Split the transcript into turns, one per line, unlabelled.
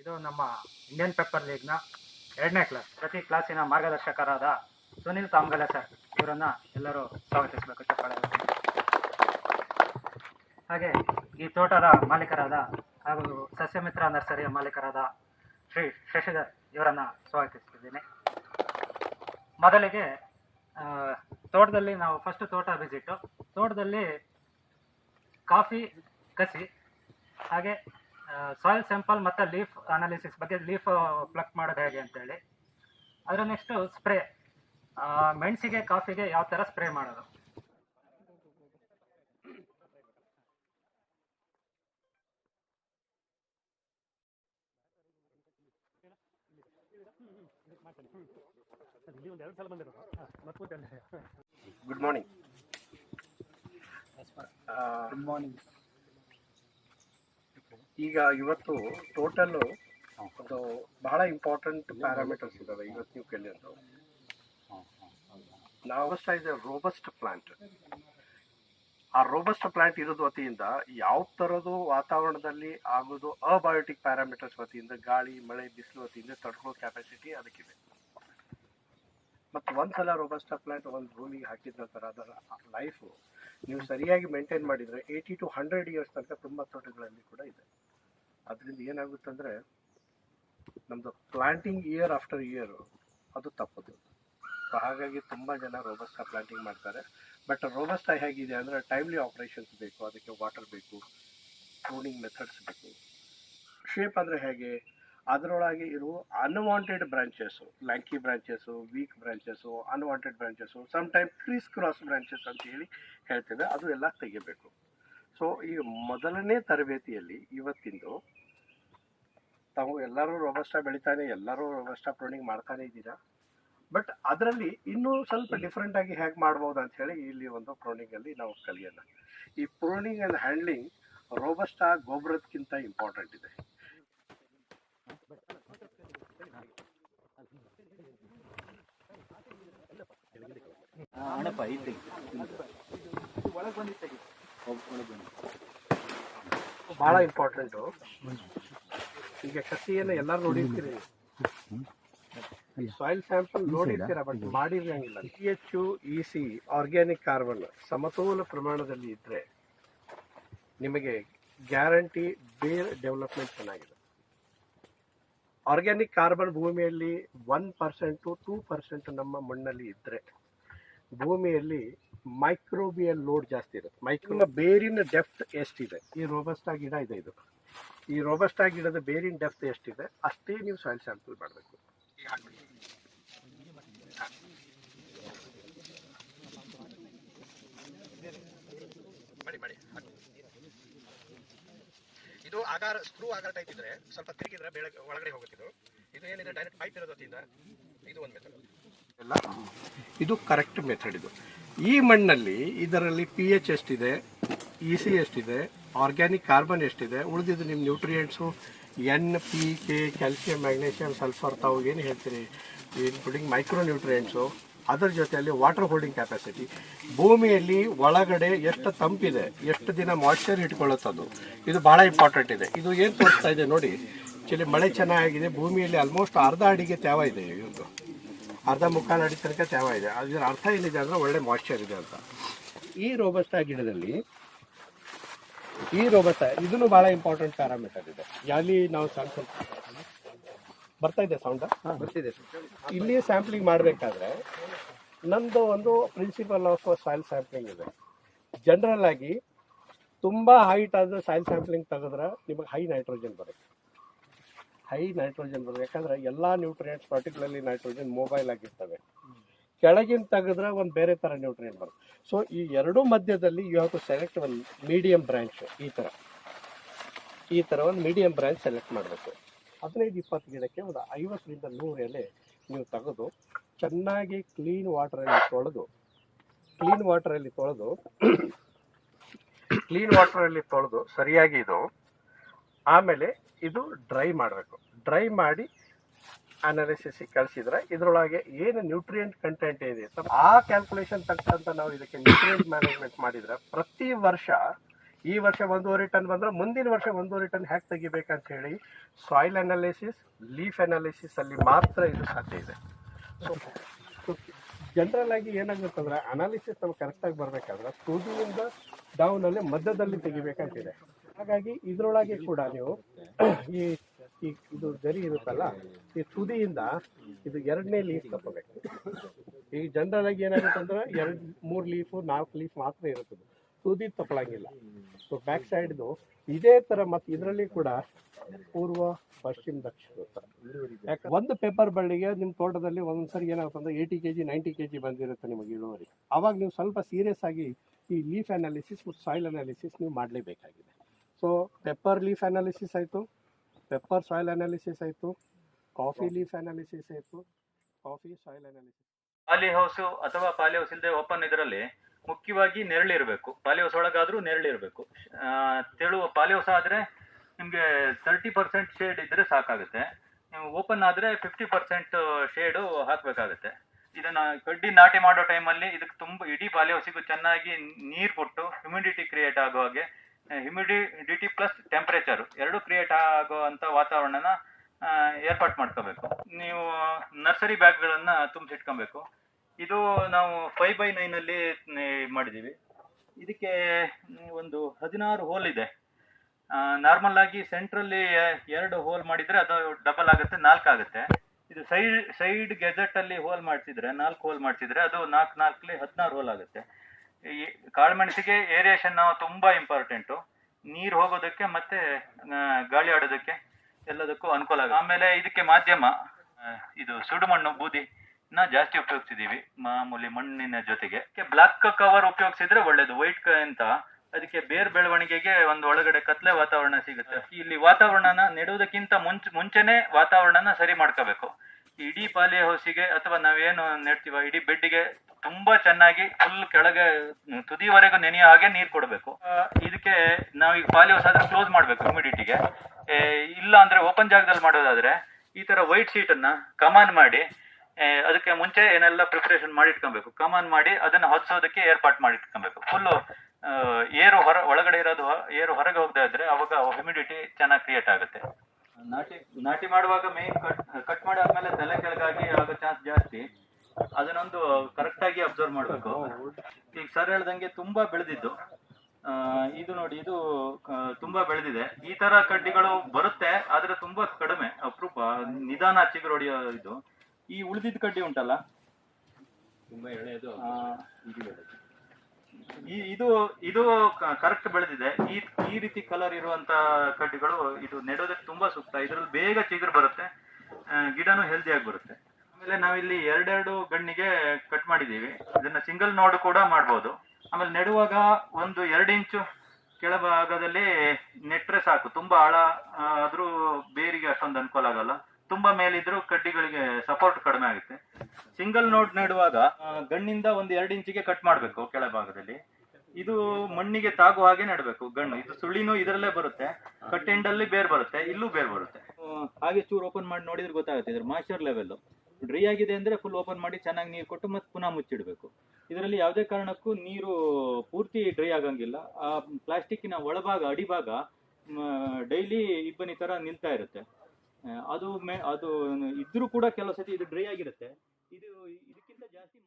ಇದು ನಮ್ಮ Indian pepper ಲೀಗ್ನ ಎರಡನೇ ಕ್ಲಾಸ್ ಪ್ರತಿ ಕ್ಲಾಸಿನ ಮಾರ್ಗದರ್ಶಕರಾದ ಸುನಿಲ್ ತಾಮ್ಗಲೆ ಸರ್ ಇವರನ್ನ ಎಲ್ಲರೂ ಸ್ವಾಗತಿಸಬೇಕು ಚಪ್ಪಾಳೆ. ಹಾಗೆ ಈ ತೋಟದ ಮಾಲೀಕರಾದ ಹಾಗೂ ಸಸ್ಯಮಿತ್ರ ನರ್ಸರಿಯ ಮಾಲೀಕರಾದ ಶ್ರೀ ಶಶಿಧರ್ ಇವರನ್ನು ಸ್ವಾಗತಿಸ್ತಿದ್ದೀನಿ. ಮೊದಲಿಗೆ ತೋಟದಲ್ಲಿ ನಾವು ಫಸ್ಟ್ ತೋಟ ವಿಸಿಟ್ಟು ತೋಟದಲ್ಲಿ ಕಾಫಿ ಕಸಿ, ಹಾಗೆ ಸಾಯಿಲ್ ಸ್ಯಾಂಪಲ್ ಮತ್ತು ಲೀಫ್ ಅನಾಲಿಸಿಸ್ ಬಗ್ಗೆ ಲೀಫ್ ಪ್ಲಕ್ ಮಾಡೋದು ಹೇಗೆ ಅಂತೇಳಿ. ಅದರ ನೆಕ್ಸ್ಟು ಸ್ಪ್ರೇ ಮೆಣಸಿಗೆ ಕಾಫಿಗೆ ಯಾವ ಥರ ಸ್ಪ್ರೇ ಮಾಡೋದು?
ಗುಡ್ ಮಾರ್ನಿಂಗ್
ಗುಡ್ ಮಾರ್ನಿಂಗ್
ಈಗ ಇವತ್ತು ಟೋಟಲ್ ಒಂದು ಬಹಳ ಇಂಪಾರ್ಟೆಂಟ್ ಪ್ಯಾರಾಮೀಟರ್ಸ್ ಇದ್ದಾವೆ ಇವತ್ತು ನೀವು ಕೇಳಿದ್ದು. ನಾವು ಇಸ್ ಎ ರೋಬಸ್ಟ್ ಪ್ಲಾಂಟ್ ಆ ರೋಬಸ್ಟ್ ಪ್ಲಾಂಟ್ ಇರೋದು ವತಿಯಿಂದ ಯಾವ ಥರದ್ದು ವಾತಾವರಣದಲ್ಲಿ ಆಗೋದು ಅಬಯೋಟಿಕ್ ಪ್ಯಾರಾಮೀಟರ್ಸ್ ವತಿಯಿಂದ ಗಾಳಿ ಮಳೆ ಬಿಸಿಲು ವತಿಯಿಂದ ತಡ್ಕೊಳ್ಳೋ ಕೆಪಾಸಿಟಿ ಅದಕ್ಕಿದೆ. ಮತ್ತು ಒಂದ್ಸಲ ರೋಬಸ್ಟ ಪ್ಲಾಂಟ್ ಒಂದು ಭೂಮಿಗೆ ಹಾಕಿದ ನಂತರ ಅದರ ಲೈಫು ನೀವು ಸರಿಯಾಗಿ ಮೇಂಟೈನ್ ಮಾಡಿದರೆ ಏಯ್ಟಿ ಟು ಹಂಡ್ರೆಡ್ ಇಯರ್ಸ್ ತನಕ ತುಂಬ ತೋಟಗಳಲ್ಲಿ ಕೂಡ ಇದೆ. ಅದರಿಂದ ಏನಾಗುತ್ತಂದರೆ ನಮ್ಮದು ಪ್ಲಾಂಟಿಂಗ್ ಇಯರ್ ಆಫ್ಟರ್ ಇಯರ್ ಅದು ತಪ್ಪದು. ಹಾಗಾಗಿ ತುಂಬ ಜನ ರೋಬಸ್ಟಾ ಪ್ಲಾಂಟಿಂಗ್ ಮಾಡ್ತಾರೆ. ಬಟ್ ರೋಬಸ್ಟಾ ಹೇಗಿದೆ ಅಂದರೆ ಟೈಮ್ಲಿ ಆಪ್ರೇಷನ್ಸ್ ಬೇಕು, ಅದಕ್ಕೆ ವಾಟರ್ ಬೇಕು ಪ್ರೂನಿಂಗ್ ಮೆಥಡ್ಸ್ ಬೇಕು. ಶೇಪ್ ಅಂದರೆ ಹೇಗೆ? ಅದರೊಳಗೆ ಇರುವ unwanted branches lanky branches weak branches unwanted branches some time criss cross branches ಅಂತ ಹೇಳಿ ಹೇಳ್ತೇವೆ. ಅದು ಎಲ್ಲ ತೆಗಿಬೇಕು. ಸೊ ಈ ಮೊದಲನೇ ತರಬೇತಿಯಲ್ಲಿ ಇವತ್ತಿಂದು ತಾವು ಎಲ್ಲರೂ ರೋಬಸ್ಟ ಬೆಳಿತಾನೆ, ಎಲ್ಲರೂ ರೋಬಸ್ಟ ಪ್ರೂನಿಂಗ್ ಮಾಡ್ತಾನೆ ಇದ್ದೀರಾ? ಬಟ್ ಅದರಲ್ಲಿ ಇನ್ನೂ ಸ್ವಲ್ಪ ಡಿಫ್ರೆಂಟ್ ಆಗಿ ಹೇಗೆ ಮಾಡ್ಬೋದು ಅಂತ ಹೇಳಿ ಇಲ್ಲಿ ಒಂದು ಪ್ರೂನಿಂಗ್ ಅಲ್ಲಿ ನಾವು ಕಲಿಯೋಣ. ಈ ಪ್ರೂನಿಂಗ್ ಅಂಡ್ ಹ್ಯಾಂಡ್ಲಿಂಗ್ ರೋಬಸ್ಟಾ ಗೊಬ್ಬರದಕ್ಕಿಂತ ಇಂಪಾರ್ಟೆಂಟ್ ಇದೆ. ಬಹಳ ಇಂಪಾರ್ಟೆಂಟು ಈಗ ಕಸಿಯನ್ನು ಎಲ್ಲರೂ ನೋಡಿರ್ತೀರಿ. ಸಾಯಿಲ್ ಸ್ಯಾಂಪಲ್ ನೋಡಿರ್ತೀರ but ಮಾಡಿರಂಗಿಲ್ಲ C H E C organic carbon ಸಮತೋಲ ಪ್ರಮಾಣದಲ್ಲಿ ಇದ್ರೆ ನಿಮಗೆ ಗ್ಯಾರಂಟಿ ಬೇರ್ ಡೆವಲಪ್ಮೆಂಟ್ ಚೆನ್ನಾಗಿದೆ. ಆರ್ಗ್ಯಾನಿಕ್ ಕಾರ್ಬನ್ ಭೂಮಿಯಲ್ಲಿ ಒನ್ ಪರ್ಸೆಂಟು ಟೂ ಪರ್ಸೆಂಟ್ ನಮ್ಮ ಮಣ್ಣಲ್ಲಿ ಇದ್ರೆ ಭೂಮಿಯಲ್ಲಿ ಮೈಕ್ರೋಬಿಯಲ್ ಲೋಡ್ ಜಾಸ್ತಿ ಇರುತ್ತೆ. ಮೈಕ್ರೋ ಬೇರಿನ ಡೆಪ್ತ್ ಎಷ್ಟಿದೆ? ಈ ರೋಬಸ್ಟಾ ಗಿಡ ಇದೆ ಇದು. ಈ ರೋಬಸ್ಟಾ ಗಿಡದ ಬೇರಿನ ಡೆಪ್ತ್ ಎಷ್ಟಿದೆ? ಅಷ್ಟೇ ನೀವು ಸಾಯಿಲ್ ಸ್ಯಾಂಪಲ್ ಮಾಡಬೇಕು. ಮಾಡಿ ಮಾಡಿ ಇದು ಆಗಾರ ಸ್ಕ್ರೂ ಆಗಾರ ಟೈಪ್ ಇದ್ರೆ, ಸ್ವಲ್ಪ ತಿರುಗಿದ್ರೆ ಬೆಳಗ್ಗೆ ಒಳಗಡೆ ಹೋಗುತ್ತೆ ಇದು ಕರೆಕ್ಟ್ ಮೆಥಡ್ ಇದು ಈ ಮಣ್ಣಲ್ಲಿ ಇದರಲ್ಲಿ ಪಿ ಎಚ್ ಎಷ್ಟಿದೆ ಇ ಸಿ ಎಷ್ಟಿದೆ ಆರ್ಗ್ಯಾನಿಕ್ ಕಾರ್ಬನ್ ಎಷ್ಟಿದೆ, ಉಳಿದಿದ್ದು ನಿಮ್ಮ nutrients N P K calcium magnesium sulphur ತಾವು ಏನು ಹೇಳ್ತೀರಿ? ಇನ್ಕ್ಲೂಡಿಂಗ್ ಮೈಕ್ರೋ ನ್ಯೂಟ್ರಿಯೆಂಟ್ಸು ಅದರ ಜೊತೆಯಲ್ಲಿ ವಾಟರ್ ಹೋಲ್ಡಿಂಗ್ ಕೆಪಾಸಿಟಿ ಭೂಮಿಯಲ್ಲಿ ಒಳಗಡೆ ಎಷ್ಟು ತಂಪಿದೆ, ಎಷ್ಟು ದಿನ ಮಾಯ್ಶ್ಚರ್ ಇಟ್ಕೊಳ್ಳುತ್ತದು, ಇದು ಭಾಳ ಇಂಪಾರ್ಟೆಂಟ್ ಇದೆ. ಇದು ಏನು ತೋರಿಸ್ತಾ ಇದೆ ನೋಡಿ. ಆ್ಯಕ್ಚುಲಿ ಮಳೆ ಚೆನ್ನಾಗಿದೆ ಭೂಮಿಯಲ್ಲಿ ಆಲ್ಮೋಸ್ಟ್ ಅರ್ಧ ಅಡಿಗೆ ತ್ಯಾವ ಇದೆ ಇವತ್ತು ಅರ್ಧ ಮುಕ್ಕಾಲು ಅಡಿ ತನಕ ತ್ಯಾವ ಇದೆ. ಅದರ ಅರ್ಥ ಏನಿದೆ ಅಂದರೆ ಒಳ್ಳೆ ಮಾಯಶ್ಚರ್ ಇದೆ ಅಂತ. ಈ ರೋಬಸ್ಟ ಗಿಡದಲ್ಲಿ ಈ ರೋಬಸ್ಟ ಇದನ್ನು ಭಾಳ ಇಂಪಾರ್ಟೆಂಟ್ ಪ್ಯಾರಾಮೀಟರ್ ಇದೆ. ಅಲ್ಲಿ ನಾವು ಸ್ಯಾಂಪಲ್ ಬರ್ತಾ ಇದೆ ಸೌಂಡ್ ಬರ್ತಿದೆ. ಇಲ್ಲಿ ಸ್ಯಾಂಪ್ಲಿಂಗ್ ಮಾಡಬೇಕಾದ್ರೆ ನಂದು ಒಂದು ಪ್ರಿನ್ಸಿಪಲ್ ಆಫ್ ಸಾಯಿಲ್ ಸ್ಯಾಂಪ್ಲಿಂಗ್ ಇದೆ. ಜನರಲ್ ಆಗಿ ತುಂಬ ಹೈಟ್ ಆದ ಸಾಯಿಲ್ ಸ್ಯಾಂಪ್ಲಿಂಗ್ ತೆಗೆದ್ರೆ ನಿಮಗೆ ಹೈ ನೈಟ್ರೋಜನ್ ಬರುತ್ತೆ. ಹೈ ನೈಟ್ರೋಜನ್ ಬರುತ್ತೆ. ಯಾಕಂದ್ರೆ ಎಲ್ಲ ನ್ಯೂಟ್ರಿಯೆಂಟ್ಸ್ ಪರ್ಟಿಕ್ಯುಲರ್ಲಿ ನೈಟ್ರೋಜನ್ ಮೊಬೈಲ್ ಆಗಿರ್ತವೆ. ಕೆಳಗಿನ ತೆಗೆದ್ರೆ ಒಂದು ಬೇರೆ ಥರ ನ್ಯೂಟ್ರಿಯೆಂಟ್ ಬರುತ್ತೆ. ಸೊ ಈ ಎರಡೂ ಮಧ್ಯದಲ್ಲಿ ಯು ಹ್ಯಾವ್ ಟು ಸೆಲೆಕ್ಟ್ ಒಂದು ಮೀಡಿಯಂ ಬ್ರ್ಯಾಂಚ್ ಈ ಥರ ಈ ಥರ ಒಂದು ಮೀಡಿಯಂ ಬ್ರ್ಯಾಂಚ್ ಸೆಲೆಕ್ಟ್ ಮಾಡಬೇಕು. ಹದಿನೈದು ಇಪ್ಪತ್ತು ಗಿಡಕ್ಕೆ ಒಂದು ಐವತ್ತರಿಂದ ನೂರು ಎಲೆ ನೀವು ತೆಗೆದು ಚೆನ್ನಾಗಿ ಕ್ಲೀನ್ ವಾಟರಲ್ಲಿ ತೊಳೆದು ಕ್ಲೀನ್ ವಾಟರಲ್ಲಿ ತೊಳೆದು ಕ್ಲೀನ್ ವಾಟರಲ್ಲಿ ತೊಳೆದು ಸರಿಯಾಗಿ ಇದು ಆಮೇಲೆ ಇದು ಡ್ರೈ ಮಾಡಬೇಕು. ಡ್ರೈ ಮಾಡಿ ಅನಾಲಿಸಿಸ್ ಕಳಿಸಿದ್ರೆ ಇದರೊಳಗೆ ಏನು ನ್ಯೂಟ್ರಿಯೆಂಟ್ ಕಂಟೆಂಟ್ ಇದೆ ಆ ಕ್ಯಾಲ್ಕುಲೇಷನ್ ತಕ್ಕಂತ ನಾವು ಇದಕ್ಕೆ ನ್ಯೂಟ್ರಿಯೆಂಟ್ ಮ್ಯಾನೇಜ್ಮೆಂಟ್ ಮಾಡಿದ್ರೆ ಪ್ರತಿ ವರ್ಷ, ಈ ವರ್ಷ ಒಂದೂವರೆ ಟನ್ ಬಂದ್ರೆ ಮುಂದಿನ ವರ್ಷ ಒಂದೂವರೆ ಟನ್ ಹ್ಯಾಕ್ ತೆಗಿಬೇಕಂತ ಹೇಳಿ ಸಾಯಿಲ್ ಅನಾಲಿಸಿಸ್ ಲೀಫ್ ಅನಾಲಿಸಿಸ್ ಅಲ್ಲಿ ಮಾತ್ರ ಇದು ಸಾಧ್ಯ ಇದೆ. ಸೊ ಜನರಲ್ ಆಗಿ ಏನಾಗುತ್ತಂದ್ರೆ ಅನಾಲಿಸಿಸ್ ನಮ್ಗೆ ಕರೆಕ್ಟಾಗಿ ಬರಬೇಕಾದ್ರೆ ತುದಿಯಿಂದ ಅಲ್ಲಿ ಮಧ್ಯದಲ್ಲಿ ತೆಗಿಬೇಕಂತಿದೆ ಹಾಗಾಗಿ ಇದರೊಳಗೆ ಕೂಡ ನೀವು ಈ ಈ ಇದು ಜರಿ ಇರುತ್ತಲ್ಲ, ಈ ತುದಿಯಿಂದ ಇದು ಎರಡನೇ ಲೀಫ್ ತಗೋಬೇಕು ಈಗ ಜನರಲ್ ಆಗಿ ಏನಾಗುತ್ತೆ ಅಂದ್ರೆ ಎರಡು, ಮೂರು ಲೀಫು ನಾಲ್ಕು ಲೀಫ್ ಮಾತ್ರ ಇರುತ್ತದೆ. ತುದಿ ತಗೊಳಂಗಿಲ್ಲ ಸೊ ಬ್ಯಾಕ್ ಸೈಡ್ದು ಇದೇ ತರ ಮತ್ತೆ ಇದರಲ್ಲಿ ಕೂಡ ಪೂರ್ವ, ಪಶ್ಚಿಮ, ದಕ್ಷಿಣ ಯಾಕೆ ಒಂದು ಪೇಪರ್ ಬಳ್ಳಿಗೆ ನಿಮ್ಮ ತೋಟದಲ್ಲಿ ಒಂದೊಂದ್ಸರಿ ಏನಾಗುತ್ತೆ ಅಂದ್ರೆ eighty K G ninety K G ಬಂದಿರುತ್ತೆ ನಿಮಗೆ ಇಳುವರಿ. ಅವಾಗ ನೀವು ಸ್ವಲ್ಪ ಸೀರಿಯಸ್ ಆಗಿ ಈ ಲೀಫ್ ಅನಾಲಿಸಿಸ್ ಮತ್ತು ಸಾಯಿಲ್ ಅನಾಲಿಸಿಸ್ ನೀವು ಮಾಡಲೇಬೇಕಾಗಿದೆ. ಸೊ ಪೆಪ್ಪರ್ ಲೀಫ್ ಅನಾಲಿಸಿಸ್ ಆಯಿತು. ಪೆಪ್ಪರ್ ಸಾಯಿಲ್ ಅನಾಲಿಸಿಸ್ ಆಯಿತು. ಕಾಫಿ ಲೀಫ್ ಅನಾಲಿಸಿಸ್ ಆಯಿತು. Coffee soil analysis
poly house ಅಥವಾ ಪಾಲಿ ಹೌಸ್ ಇಲ್ಲದೆ ಓಪನ್ ಇದರಲ್ಲಿ ಮುಖ್ಯವಾಗಿ ನೆರಳಿರಬೇಕು ಪಾಲಿ ಹೌಸ್ ಒಳಗಾದ್ರೂ ನೆರಳಿರಬೇಕು ತೆಳು ಪಾಲಿ ಹೌಸ್ ಆದ್ರೆ ನಿಮಗೆ ತರ್ಟಿ ಪರ್ಸೆಂಟ್ ಶೇಡ್ ಇದ್ದರೆ ಸಾಕಾಗುತ್ತೆ. ನೀವು ಓಪನ್ ಆದ್ರೆ ಫಿಫ್ಟಿ ಪರ್ಸೆಂಟ್ ಶೇಡು ಹಾಕಬೇಕಾಗುತ್ತೆ. ಇದನ್ನ ಕಡ್ಡಿ ನಾಟಿ ಮಾಡೋ ಟೈಮಲ್ಲಿ ಇದಕ್ಕೆ ತುಂಬ, ಇಡೀ ಪಾಲಿ ಹೌಸಿಗೂ ಚೆನ್ನಾಗಿ ನೀರು ಕೊಟ್ಟು ಹ್ಯುಮಿಡಿಟಿ ಕ್ರಿಯೇಟ್ ಆಗೋ ಹಾಗೆ ಹ್ಯುಮಿಡಿಟಿ ಪ್ಲಸ್ ಟೆಂಪರೇಚರ್ ಎರಡು ಕ್ರಿಯೇಟ್ ಆಗೋ ಅಂತ ವಾತಾವರಣನ ಏರ್ಪಾಟ್ ಮಾಡ್ಕೋಬೇಕು. ನೀವು ನರ್ಸರಿ ಬ್ಯಾಗ್ಗಳನ್ನು ತುಂಬಿಸಿಟ್ಕೊಬೇಕು ಇದು ನಾವು ಫೈವ್ ಬೈ ನೈನ್ ಅಲ್ಲಿ ಮಾಡಿದೀವಿ ಇದಕ್ಕೆ ಒಂದು ಹದಿನಾರು ಹೋಲ್ ಇದೆ. ನಾರ್ಮಲ್ ಆಗಿ ಸೆಂಟ್ರಲ್ಲಿ ಎರಡು ಹೋಲ್ ಮಾಡಿದ್ರೆ ಅದು ಡಬಲ್ ಆಗುತ್ತೆ, ನಾಲ್ಕು ಆಗುತ್ತೆ. ಇದು ಸೈಡ್ ಸೈಡ್ ಗೆಜೆಟಲ್ಲಿ ಹೋಲ್ ಮಾಡಿಸಿದ್ರೆ, ನಾಲ್ಕು ಹೋಲ್ ಮಾಡಿಸಿದ್ರೆ ಅದು ನಾಲ್ಕು ನಾಲ್ಕಲ್ಲಿ ಹದಿನಾರು ಹೋಲ್ ಆಗುತ್ತೆ. ಕಾಳುಮೆಣಸಿಗೆ ಏರಿಯೇಷನ್ ತುಂಬಾ ಇಂಪಾರ್ಟೆಂಟು ನೀರು ಹೋಗೋದಕ್ಕೆ ಮತ್ತೆ ಗಾಳಿ ಆಡೋದಕ್ಕೆ ಎಲ್ಲದಕ್ಕೂ ಅನುಕೂಲ ಆಗುತ್ತೆ. ಆಮೇಲೆ ಇದಕ್ಕೆ ಮಾಧ್ಯಮ ಇದು ಸುಡು ಮಣ್ಣು ಬೂದಿ ನ ಜಾಸ್ತಿ ಉಪಯೋಗಿಸಿದೀವಿ ಮಾಮೂಲಿ ಮಣ್ಣಿನ ಜೊತೆಗೆ. ಬ್ಲಾಕ್ ಕವರ್ ಉಪಯೋಗಿಸಿದ್ರೆ ಒಳ್ಳೇದು. ವೈಟ್ ಅಂತ ಅದಕ್ಕೆ ಬೇರ್ ಬೆಳವಣಿಗೆಗೆ ಒಂದು ಒಳಗಡೆ ಕತ್ಲೆ ವಾತಾವರಣ ಸಿಗುತ್ತೆ. ಇಲ್ಲಿ ವಾತಾವರಣನ ನೆಡುವುದಕ್ಕಿಂತ ಮುಂಚೆ, ಮುಂಚೆನೆ ವಾತಾವರಣನ ಸರಿ ಮಾಡ್ಕೋಬೇಕು. ಇಡೀ ಪಾಲಿ ಹೌಸಿಗೆ ಅಥವಾ ನಾವೇನು ನೆಡ್ತೀವ, ಇಡೀ ಬೆಡ್ಡಿಗೆ ತುಂಬಾ ಚೆನ್ನಾಗಿ ಫುಲ್ ಕೆಳಗೆ ತುದಿವರೆಗೂ ನೆನೆಯೋ ಹಾಗೆ ನೀರು ಕೊಡಬೇಕು. ಇದಕ್ಕೆ ನಾವೀಗ ಪಾಲಿ ಹೌಸ್ ಆದ್ರೆ ಕ್ಲೋಸ್ ಮಾಡಬೇಕು ಹ್ಯುಮಿಡಿಟಿಗೆ ಇಲ್ಲ ಅಂದ್ರೆ ಓಪನ್ ಜಾಗದಲ್ಲಿ ಮಾಡೋದಾದ್ರೆ ಈ ತರ ವೈಟ್ ಶೀಟ್ ಅನ್ನ ಕಮಾನ್ ಮಾಡಿ ಅದಕ್ಕೆ ಮುಂಚೆ ಏನೆಲ್ಲ ಪ್ರಿಪರೇಷನ್ ಮಾಡಿ ಇಟ್ಕೊಬೇಕು ಕಮಾನ್ ಮಾಡಿ ಅದನ್ನ ಹೊತ್ಸೋದಕ್ಕೆ ಏರ್ಪಾಟ್ ಮಾಡಿ ಇಟ್ಕೊಬೇಕು ಫುಲ್ಲು ಏರು ಹೊರ, ಒಳಗಡೆ ಇರೋದು ಏರು ಹೊರಗೆ ಹೋಗದೆ ಇದ್ರೆ ಅವಾಗ ಹ್ಯುಮಿಡಿಟಿ ಚೆನ್ನಾಗಿ ಕ್ರಿಯೇಟ್ ಆಗುತ್ತೆ. ನಾಟಿ ನಾಟಿ ಮಾಡುವಾಗ ಮೇನ್ ಕಟ್ ಕಟ್ ಮಾಡಿ ಆದ್ಮೇಲೆ ತಲೆ ಕೆಳಗಾಗಿ ಆಗೋ ಚಾನ್ಸ್ ಜಾಸ್ತಿ. ಅದನ್ನೊಂದು ಕರೆಕ್ಟ್ ಆಗಿ ಅಬ್ಸರ್ವ್ ಮಾಡಬೇಕು. ಈಗ ಸರ್ ಹೇಳ್ದಂಗೆ ತುಂಬಾ ಬೆಳೆದಿದ್ದು. ಇದು ನೋಡಿ ಇದು ತುಂಬಾ ಬೆಳೆದಿದೆ. ಈ ತರ ಕಡ್ಡಿಗಳು ಬರುತ್ತೆ ಆದ್ರೆ ತುಂಬಾ ಕಡಿಮೆ. ಅಪರೂಪ ನಿಧಾನ ಚಿಗುರು ಹೊಡೆಯೋ ಇದು. ಈ ಉಳಿದಿದ್ದ ಕಡ್ಡಿ ಉಂಟಲ್ಲ? ತುಂಬಾ ಈ ಇದು ಇದು ಕರೆಕ್ಟ್ ಬೆಳೆದಿದೆ. ಈ ಈ ರೀತಿ ಕಲರ್ ಇರುವಂತ ಕಡ್ಡಿಗಳು ಇದು ನೆಡೋದಕ್ಕೆ ತುಂಬಾ ಸೂಕ್ತ. ಇದ್ರಲ್ಲಿ ಬೇಗ ಚಿಗುರು ಬರುತ್ತೆ. ಗಿಡನು ಗಿಡನೂ ಹೆಲ್ದಿ ಆಗಿ ಬರುತ್ತೆ. ಆಮೇಲೆ ನಾವಿಲ್ಲಿ ಎರಡೆರಡು ಗಣ್ಣಿಗೆ ಕಟ್ ಮಾಡಿದೀವಿ ಇದನ್ನ ಸಿಂಗಲ್ ನೋಡ್ ಕೂಡ ಮಾಡ್ಬೋದು. ಆಮೇಲೆ ನೆಡುವಾಗ ಒಂದು ಎರಡು ಇಂಚು ಕೆಳಭಾಗದಲ್ಲಿ ನೆಟ್ರೆ ಸಾಕು. ತುಂಬಾ ಆಳ ಆದ್ರೂ ಬೇರಿಗೆ ಅಷ್ಟೊಂದು ಅನುಕೂಲ ಆಗಲ್ಲ. ತುಂಬಾ ಮೇಲಿದ್ರು ಕಡ್ಡಿಗಳಿಗೆ ಸಪೋರ್ಟ್ ಕಡಿಮೆ ಆಗುತ್ತೆ. ಸಿಂಗಲ್ ನೋಡ್ ನೆಡುವಾಗ ಗಣ್ಣಿಂದ ಒಂದು ಎರಡು ಇಂಚಿಗೆ ಕಟ್ ಮಾಡಬೇಕು ಕೆಳಭಾಗದಲ್ಲಿ. ಇದು ಮಣ್ಣಿಗೆ ತಾಗುವ ಹಾಗೆ ನೆಡಬೇಕು ಗಣ್ಣು. ಇದು ಸುಳಿನೂ ಇದರಲ್ಲೇ ಬರುತ್ತೆ. ಕಟ್ ಎಂಡಲ್ಲಿ ಬೇರ್ ಬರುತ್ತೆ. ಇಲ್ಲೂ ಬೇರ್ ಬರುತ್ತೆ. ಹಾಗೆ ಚೂರು ಓಪನ್ ಮಾಡಿ ನೋಡಿದ್ರೆ ಗೊತ್ತಾಗುತ್ತೆ. ಇದ್ರ ಮಾಯ್ಚರ್ ಲೆವೆಲ್ ಡ್ರೈ ಆಗಿದೆ ಅಂದ್ರೆ ಫುಲ್ ಓಪನ್ ಮಾಡಿ ಚೆನ್ನಾಗಿ ನೀರು ಕೊಟ್ಟು ಮತ್ತೆ ಪುನಃ ಮುಚ್ಚಿಡಬೇಕು. ಇದರಲ್ಲಿ ಯಾವುದೇ ಕಾರಣಕ್ಕೂ ನೀರು ಪೂರ್ತಿ ಡ್ರೈ ಆಗಂಗಿಲ್ಲ. ಆ ಪ್ಲಾಸ್ಟಿಕ್ಕಿನ ಒಳಭಾಗ, ಅಡಿಭಾಗ ಡೈಲಿ ಇಬ್ಬನಿ ತರ ನಿಲ್ತಾ ಇರುತ್ತೆ. ಅದು ಮೇ, ಅದು ಇದ್ರೂ ಕೂಡ ಕೆಲವು ಸತಿ ಇದು ಡ್ರೈ ಆಗಿರುತ್ತೆ. ಇದು, ಇದಕ್ಕಿಂತ ಜಾಸ್ತಿ